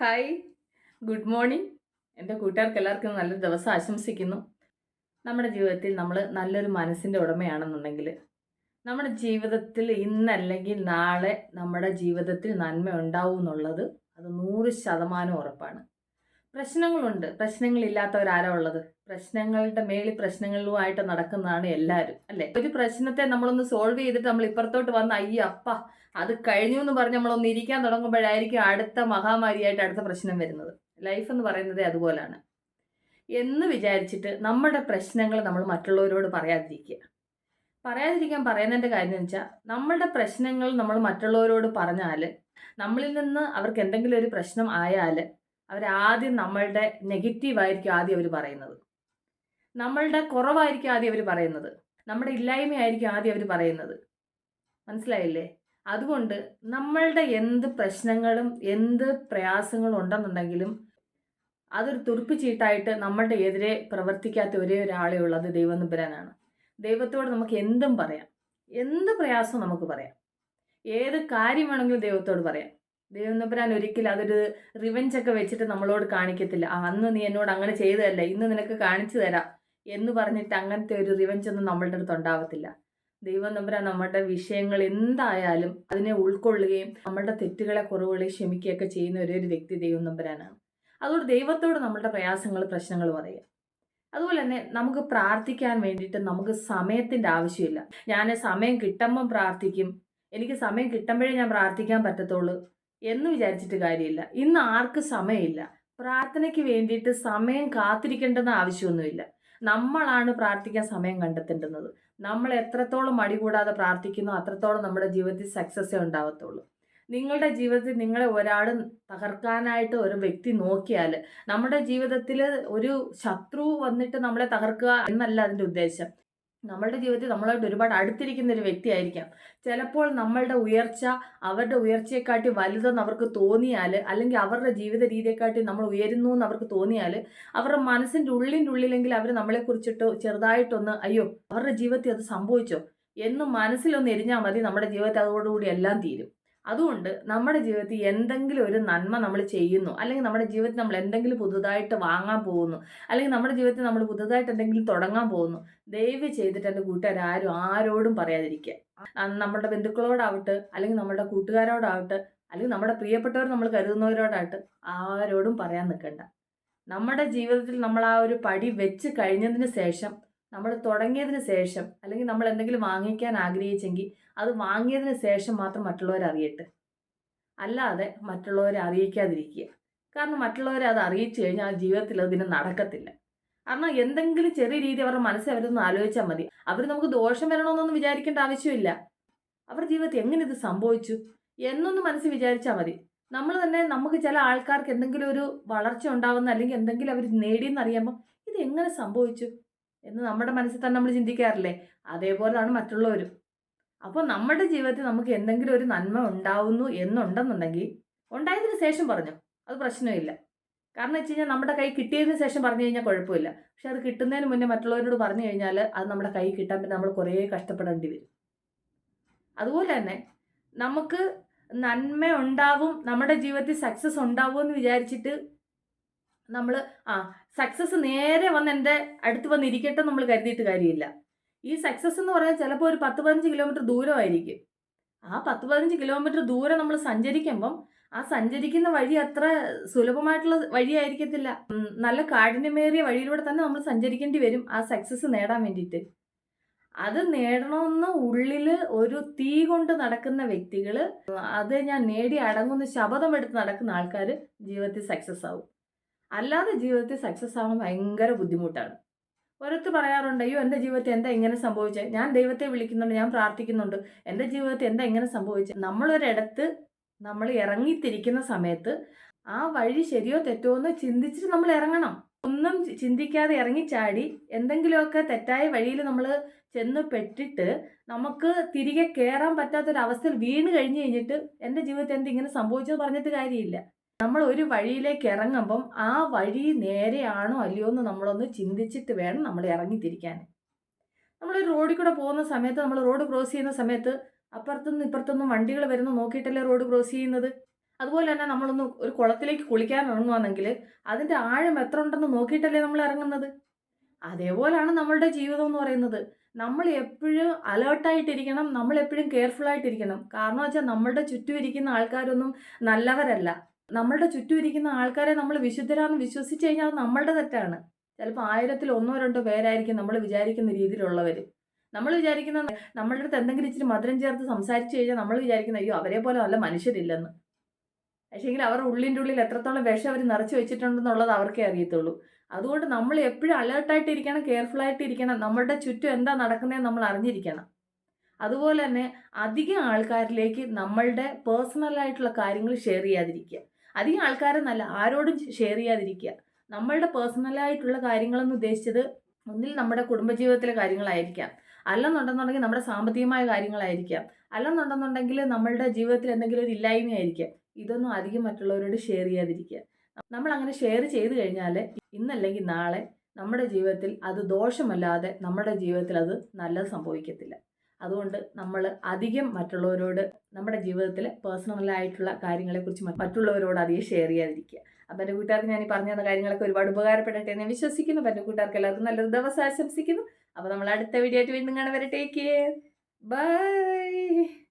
Hi. Good morning. എന്റെ കൂട്ടുകാർക്ക് എല്ലാവർക്കും നല്ലൊരു ദിവസം ആശംസിക്കുന്നു. നമ്മുടെ ജീവിതത്തിൽ നമ്മൾ നല്ലൊരു മനസ്സിന്റെ ഉടമയാണെന്നുണ്ടെങ്കിൽ നമ്മുടെ ജീവിതത്തിൽ ഇന്നല്ലെങ്കിൽ നാളെ നമ്മുടെ ജീവിതത്തിൽ നന്മ ഉണ്ടാവും എന്നുള്ളത് അത് നൂറ് ശതമാനം ഉറപ്പാണ്. പ്രശ്നങ്ങളുണ്ട്. പ്രശ്നങ്ങളില്ലാത്തവരാരാ ഉള്ളത്? പ്രശ്നങ്ങളുടെ മേളിൽ പ്രശ്നങ്ങളുമായിട്ട് നടക്കുന്നതാണ് എല്ലാവരും അല്ലേ? ഒരു പ്രശ്നത്തെ നമ്മളൊന്ന് സോൾവ് ചെയ്തിട്ട് നമ്മൾ ഇപ്പുറത്തോട്ട് വന്ന അയ്യ അപ്പ അത് കഴിഞ്ഞു എന്ന് പറഞ്ഞ് നമ്മളൊന്ന് ഇരിക്കാൻ തുടങ്ങുമ്പോഴായിരിക്കും അടുത്ത മഹാമാരിയായിട്ട് അടുത്ത പ്രശ്നം വരുന്നത്. ലൈഫ് എന്ന് പറയുന്നത് അതുപോലാണ്. എന്ന് വിചാരിച്ചിട്ട് നമ്മുടെ പ്രശ്നങ്ങൾ നമ്മൾ മറ്റുള്ളവരോട് പറയാതിരിക്കുക. പറയാതിരിക്കാൻ പറയുന്നതിന്റെ കാര്യം എന്ന് വെച്ചാൽ നമ്മളുടെ പ്രശ്നങ്ങൾ നമ്മൾ മറ്റുള്ളവരോട് പറഞ്ഞാൽ നമ്മളിൽ നിന്ന് അവർക്ക് എന്തെങ്കിലും ഒരു പ്രശ്നം ആയാൽ അവരാദ്യം നമ്മളുടെ നെഗറ്റീവായിരിക്കും ആദ്യം അവർ പറയുന്നത്. നമ്മളുടെ കുറവായിരിക്കും ആദ്യം അവർ പറയുന്നത്. നമ്മുടെ ഇല്ലായ്മയായിരിക്കും ആദ്യം അവർ പറയുന്നത്. മനസ്സിലായില്ലേ? അതുകൊണ്ട് നമ്മളുടെ എന്ത് പ്രശ്നങ്ങളും എന്ത് പ്രയാസങ്ങളും ഉണ്ടെന്നുണ്ടെങ്കിലും അതൊരു തുറുപ്പ് ചീട്ടായിട്ട് നമ്മളുടെ എതിരെ പ്രവർത്തിക്കാത്ത ഒരേ ഒരാളേ ഉള്ളത് ദൈവനിപുരാനാണ് ദൈവത്തോട് നമുക്ക് എന്തും പറയാം. എന്ത് പ്രയാസവും നമുക്ക് പറയാം. ഏത് കാര്യം വേണമെങ്കിലും ദൈവത്തോട് പറയാം. ദൈവനപുരാൻ ഒരിക്കലും അതൊരു റിവെഞ്ച് ഒക്കെ വെച്ചിട്ട് നമ്മളോട് കാണിക്കത്തില്ല. അന്ന് നീ എന്നോട് അങ്ങനെ ചെയ്തതല്ല ഇന്ന് നിനക്ക് കാണിച്ചു തരാം എന്ന് പറഞ്ഞിട്ട് അങ്ങനത്തെ ഒരു റിവെഞ്ച് ഒന്നും നമ്മളുടെ അടുത്ത് ഉണ്ടാവത്തില്ല. ദൈവം തമ്പുരാൻ നമ്മുടെ വിഷയങ്ങൾ എന്തായാലും അതിനെ ഉൾക്കൊള്ളുകയും നമ്മളുടെ തെറ്റുകളെ കുറവുകളെ ക്ഷമിക്കുകയൊക്കെ ചെയ്യുന്ന ഒരേ ഒരു വ്യക്തി ദൈവം തമ്പുരാനാണ്. അതുകൊണ്ട് ദൈവത്തോട് നമ്മളുടെ പ്രയാസങ്ങൾ പ്രശ്നങ്ങൾ പറയുക. അതുപോലെ തന്നെ നമുക്ക് പ്രാർത്ഥിക്കാൻ വേണ്ടിയിട്ട് നമുക്ക് സമയത്തിന്റെ ആവശ്യമില്ല. ഞാൻ സമയം കിട്ടുമ്പം പ്രാർത്ഥിക്കും. എനിക്ക് സമയം കിട്ടുമ്പോഴേ ഞാൻ പ്രാർത്ഥിക്കാൻ പറ്റത്തുള്ളൂ. എന്ന് വിചാരിച്ചിട്ട് കാര്യമില്ല. ഇന്ന് ആർക്ക് സമയമില്ല. പ്രാർത്ഥനയ്ക്ക് വേണ്ടിയിട്ട് സമയം കാത്തിരിക്കേണ്ടെന്ന ആവശ്യമൊന്നുമില്ല. നമ്മളാണ് പ്രാർത്ഥിക്കാൻ സമയം കണ്ടെത്തേണ്ടുന്നത്. നമ്മൾ എത്രത്തോളം മടി കൂടാതെ പ്രാർത്ഥിക്കുന്നു അത്രത്തോളം നമ്മുടെ ജീവിതത്തിൽ സക്സസ്സേ ഉണ്ടാവത്തുള്ളൂ. നിങ്ങളുടെ ജീവിതത്തിൽ നിങ്ങളെ ഒരാൾ തകർക്കാനായിട്ട് ഒരു വ്യക്തി നോക്കിയാൽ നമ്മുടെ ജീവിതത്തിൽ ഒരു ശത്രു വന്നിട്ട് നമ്മളെ തകർക്കുക എന്നല്ല അതിന്റെ ഉദ്ദേശം. നമ്മളുടെ ജീവിതത്തിൽ നമ്മളായിട്ട് ഒരുപാട് അടുത്തിരിക്കുന്ന ഒരു വ്യക്തിയായിരിക്കാം. ചിലപ്പോൾ നമ്മളുടെ ഉയർച്ച അവരുടെ ഉയർച്ചയെക്കാട്ടി വലുതെന്ന് അവർക്ക് തോന്നിയാൽ അല്ലെങ്കിൽ അവരുടെ ജീവിത രീതിയെക്കാട്ടി നമ്മൾ ഉയരുന്നു എന്ന് അവർക്ക് തോന്നിയാൽ അവരുടെ മനസ്സിന്റെ ഉള്ളിന്റെ ഉള്ളിലെങ്കിൽ അവർ നമ്മളെക്കുറിച്ചിട്ട് ചെറുതായിട്ടൊന്ന് അയ്യോ അവരുടെ ജീവിതത്തിൽ അത് സംഭവിച്ചോ? എന്ന് മനസ്സിലൊന്ന് എരിഞ്ഞാൽ മതി നമ്മുടെ ജീവിതത്തിൽ അതോടുകൂടി എല്ലാം തീരും. അതുകൊണ്ട് നമ്മുടെ ജീവിതത്തിൽ എന്തെങ്കിലും ഒരു നന്മ നമ്മൾ ചെയ്യുന്നു അല്ലെങ്കിൽ നമ്മുടെ ജീവിതത്തിൽ നമ്മൾ എന്തെങ്കിലും പുതുതായിട്ട് വാങ്ങാൻ പോകുന്നു അല്ലെങ്കിൽ നമ്മുടെ ജീവിതത്തിൽ നമ്മൾ പുതുതായിട്ട് എന്തെങ്കിലും തുടങ്ങാൻ പോകുന്നു ദയവ് ചെയ്തിട്ട് എന്റെ കൂട്ടുകാർ ആരും ആരോടും പറയാതിരിക്കുക. നമ്മുടെ ബന്ധുക്കളോടാവട്ടെ അല്ലെങ്കിൽ നമ്മുടെ കൂട്ടുകാരോടാവട്ടെ അല്ലെങ്കിൽ നമ്മുടെ പ്രിയപ്പെട്ടവർ നമ്മൾ കരുതുന്നവരോടായിട്ട് ആരോടും പറയാൻ നിൽക്കണ്ട. നമ്മുടെ ജീവിതത്തിൽ നമ്മൾ ആ ഒരു പടി വെച്ച് കഴിഞ്ഞതിന് ശേഷം നമ്മൾ തുടങ്ങിയതിന് ശേഷം അല്ലെങ്കിൽ നമ്മൾ എന്തെങ്കിലും വാങ്ങിക്കാൻ ആഗ്രഹിച്ചെങ്കിൽ അത് വാങ്ങിയതിന് ശേഷം മാത്രം മറ്റുള്ളവരെ അറിയട്ടെ. അല്ലാതെ മറ്റുള്ളവരെ അറിയിക്കാതിരിക്കുക. കാരണം മറ്റുള്ളവരെ അത് അറിയിച്ചു കഴിഞ്ഞാൽ ആ ജീവിതത്തിൽ അതിന് നടക്കത്തില്ല. കാരണം എന്തെങ്കിലും ചെറിയ രീതി അവരുടെ മനസ്സിൽ അവരൊന്ന് ആലോചിച്ചാൽ മതി. അവർ നമുക്ക് ദോഷം വരണമെന്നൊന്നും വിചാരിക്കേണ്ട ആവശ്യമില്ല. അവരുടെ ജീവിതത്തിൽ എങ്ങനെ ഇത് സംഭവിച്ചു എന്നൊന്ന് മനസ്സിൽ വിചാരിച്ചാൽ മതി. നമ്മൾ തന്നെ നമുക്ക് ചില ആൾക്കാർക്ക് എന്തെങ്കിലും ഒരു വളർച്ച ഉണ്ടാവുന്ന അല്ലെങ്കിൽ എന്തെങ്കിലും അവർ നേടിയെന്ന് അറിയുമ്പോൾ ഇത് എങ്ങനെ സംഭവിച്ചു? എന്ന് നമ്മുടെ മനസ്സിൽ തന്നെ നമ്മൾ ചിന്തിക്കാറില്ലേ? അതേപോലെയാണ് മറ്റുള്ളവരും. അപ്പോൾ നമ്മുടെ ജീവിതത്തിൽ നമുക്ക് എന്തെങ്കിലും ഒരു നന്മ ഉണ്ടാവുന്നു എന്നുണ്ടെന്നുണ്ടെങ്കിൽ ഉണ്ടായതിന് ശേഷം പറഞ്ഞു. അത് പ്രശ്നമില്ല. കാരണം വെച്ച് കഴിഞ്ഞാൽ നമ്മുടെ കൈ കിട്ടിയതിന് ശേഷം പറഞ്ഞു കഴിഞ്ഞാൽ കുഴപ്പമില്ല. പക്ഷെ അത് കിട്ടുന്നതിന് മുന്നേ മറ്റുള്ളവരോട് പറഞ്ഞു കഴിഞ്ഞാൽ അത് നമ്മുടെ കൈ കിട്ടാൻ പിന്നെ നമ്മൾ കുറേ കഷ്ടപ്പെടേണ്ടി വരും. അതുപോലെ തന്നെ നമുക്ക് നന്മ ഉണ്ടാവും നമ്മുടെ ജീവിതത്തിൽ സക്സസ് ഉണ്ടാവും എന്ന് വിചാരിച്ചിട്ട് നമ്മൾ ആ സക്സസ് നേരെ വന്ന് എന്റെ അടുത്ത് വന്ന് ഇരിക്കട്ടെ നമ്മൾ കരുതിയിട്ട് കാര്യമില്ല. ഈ സക്സസ് എന്ന് പറഞ്ഞാൽ ചിലപ്പോൾ ഒരു പത്ത് പതിനഞ്ച് കിലോമീറ്റർ ദൂരമായിരിക്കും. ആ പത്ത് പതിനഞ്ച് കിലോമീറ്റർ ദൂരം നമ്മൾ സഞ്ചരിക്കുമ്പം ആ സഞ്ചരിക്കുന്ന വഴി അത്ര സുലഭമായിട്ടുള്ള വഴിയായിരിക്കത്തില്ല. നല്ല കാഠിന്യമേറിയ വഴിയിലൂടെ തന്നെ നമ്മൾ സഞ്ചരിക്കേണ്ടി വരും ആ സക്സസ് നേടാൻ വേണ്ടിയിട്ട്. അത് നേടണമെന്ന് ഉള്ളിൽ ഒരു തീ കൊണ്ട് നടക്കുന്ന വ്യക്തികൾ അത് ഞാൻ നേടി അടങ്ങുന്ന ശപഥമെടുത്ത് നടക്കുന്ന ആൾക്കാർ ജീവിതത്തിൽ സക്സസ് ആവും. അല്ലാതെ ജീവിതത്തിൽ സക്സസ് ആവാൻ ഭയങ്കര ബുദ്ധിമുട്ടാണ്. ഓരോരുത്തർ പറയാറുണ്ട് അയ്യോ എന്റെ ജീവിതത്തിൽ എന്താ ഇങ്ങനെ സംഭവിച്ചത് ഞാൻ ദൈവത്തെ വിളിക്കുന്നുണ്ട് ഞാൻ പ്രാർത്ഥിക്കുന്നുണ്ട്. എന്റെ ജീവിതത്തിൽ എന്താ ഇങ്ങനെ സംഭവിച്ചത് നമ്മളൊരിടത്ത് നമ്മൾ ഇറങ്ങിത്തിരിക്കുന്ന സമയത്ത് ആ വഴി ശരിയോ തെറ്റോ എന്ന് ചിന്തിച്ചിട്ട് നമ്മൾ ഇറങ്ങണം. ഒന്നും ചിന്തിക്കാതെ ഇറങ്ങിച്ചാടി എന്തെങ്കിലുമൊക്കെ തെറ്റായ വഴിയിൽ നമ്മൾ ചെന്ന് പെട്ടിട്ട് നമുക്ക് തിരികെ കയറാൻ പറ്റാത്തൊരവസ്ഥയിൽ വീണ് കഴിഞ്ഞ് കഴിഞ്ഞിട്ട് എന്റെ ജീവിതത്തിൽ എന്ത് ഇങ്ങനെ സംഭവിച്ചെന്ന് പറഞ്ഞിട്ട് കാര്യമില്ല. നമ്മൾ ഒരു വഴിയിലേക്ക് ഇറങ്ങുമ്പം ആ വഴി നേരെയാണോ അല്ലയോ എന്ന് നമ്മളൊന്ന് ചിന്തിച്ചിട്ട് വേണം നമ്മൾ ഇറങ്ങിത്തിരിക്കാൻ നമ്മൾ റോഡിൽ കൂടെ പോകുന്ന സമയത്ത് നമ്മൾ റോഡ് ക്രോസ് ചെയ്യുന്ന സമയത്ത് അപ്പുറത്തുനിന്ന് ഇപ്പുറത്തുനിന്നും വണ്ടികൾ വരുന്ന നോക്കിയിട്ടല്ലേ റോഡ് ക്രോസ് ചെയ്യുന്നത്? അതുപോലെ തന്നെ നമ്മളൊന്ന് ഒരു കുളത്തിലേക്ക് കുളിക്കാൻ ഇറങ്ങുവാണെങ്കിൽ അതിന്റെ ആഴം എത്ര ഉണ്ടെന്ന് നോക്കിയിട്ടല്ലേ നമ്മൾ ഇറങ്ങുന്നത്? അതേപോലെയാണ് നമ്മളുടെ ജീവിതം എന്ന് പറയുന്നത്. നമ്മൾ എപ്പോഴും അലേർട്ടായിട്ടിരിക്കണം നമ്മൾ എപ്പോഴും കെയർഫുൾ ആയിട്ടിരിക്കണം. കാരണം വെച്ചാൽ നമ്മളുടെ ചുറ്റും ഇരിക്കുന്ന ആൾക്കാരൊന്നും നല്ലവരല്ല. നമ്മളുടെ ചുറ്റും ഇരിക്കുന്ന ആൾക്കാരെ നമ്മൾ വിശുദ്ധരാന്ന് വിശ്വസിച്ച് കഴിഞ്ഞാൽ അത് നമ്മളുടെ തെറ്റാണ്. ചിലപ്പോൾ ആയിരത്തിൽ ഒന്നോ രണ്ടോ പേരായിരിക്കും നമ്മൾ വിചാരിക്കുന്ന രീതിയിലുള്ളവർ നമ്മൾ വിചാരിക്കുന്ന നമ്മളുടെ അടുത്ത് എന്തെങ്കിലും ഇച്ചിരി മധുരം ചേർത്ത് സംസാരിച്ചു കഴിഞ്ഞാൽ നമ്മൾ വിചാരിക്കുന്ന അയ്യോ അവരെ പോലെ നല്ല മനുഷ്യരില്ലെന്ന്. പക്ഷേങ്കിൽ അവരുടെ ഉള്ളിന്റെ ഉള്ളിൽ എത്രത്തോളം വിഷം അവർ നിറച്ച് വെച്ചിട്ടുണ്ടെന്നുള്ളത് അവർക്കേ അറിയത്തുള്ളൂ. അതുകൊണ്ട് നമ്മൾ എപ്പോഴും അലേർട്ടായിട്ട് ഇരിക്കണം കെയർഫുൾ ആയിട്ട് ഇരിക്കണം. നമ്മളുടെ ചുറ്റും എന്താ നടക്കുന്നതെന്ന് നമ്മൾ അറിഞ്ഞിരിക്കണം. അതുപോലെ തന്നെ അധികം ആൾക്കാരിലേക്ക് നമ്മളുടെ പേഴ്സണലായിട്ടുള്ള കാര്യങ്ങൾ ഷെയർ ചെയ്യാതിരിക്കുക. അധികം ആൾക്കാരെന്നല്ല ആരോടും ഷെയർ ചെയ്യാതിരിക്കുക. നമ്മളുടെ പേഴ്സണലായിട്ടുള്ള കാര്യങ്ങളെന്ന് ഉദ്ദേശിച്ചത് ഒന്നിൽ നമ്മുടെ കുടുംബജീവിതത്തിലെ കാര്യങ്ങളായിരിക്കാം. അല്ലെന്നുണ്ടെന്നുണ്ടെങ്കിൽ നമ്മുടെ സാമ്പത്തികമായ കാര്യങ്ങളായിരിക്കാം. അല്ലെന്നുണ്ടെന്നുണ്ടെങ്കിൽ നമ്മളുടെ ജീവിതത്തിൽ എന്തെങ്കിലും ഒരു ഇല്ലായ്മയായിരിക്കാം. ഇതൊന്നും അധികം മറ്റുള്ളവരോട് ഷെയർ ചെയ്യാതിരിക്കുക. നമ്മൾ അങ്ങനെ ഷെയർ ചെയ്ത് കഴിഞ്ഞാൽ ഇന്നല്ലെങ്കിൽ നാളെ നമ്മുടെ ജീവിതത്തിൽ അത് ദോഷമല്ലാതെ നമ്മുടെ ജീവിതത്തിൽ അത് നല്ലത് സംഭവിക്കത്തില്ല. അതുകൊണ്ട് നമ്മൾ അധികം മറ്റുള്ളവരോട് നമ്മുടെ ജീവിതത്തിൽ പേഴ്സണലായിട്ടുള്ള കാര്യങ്ങളെക്കുറിച്ച് മറ്റുള്ളവരോട് അധികം ഷെയർ ചെയ്യാതിരിക്കുക. അപ്പം എന്റെ കൂട്ടുകാർക്ക് ഞാൻ ഈ പറഞ്ഞു തന്ന കാര്യങ്ങളൊക്കെ ഒരുപാട് ഉപകാരപ്പെടട്ടെ എന്ന് വിശ്വസിക്കുന്നു. അപ്പം എന്റെ കൂട്ടുകാർക്ക് എല്ലാവർക്കും നല്ലൊരു ദിവസം ആശംസിക്കുന്നു. അപ്പോൾ നമ്മൾ അടുത്ത വീഡിയോ ആയിട്ട് വീണ്ടും കാണാൻ വരെ ടേക്ക് കെയർ ബൈ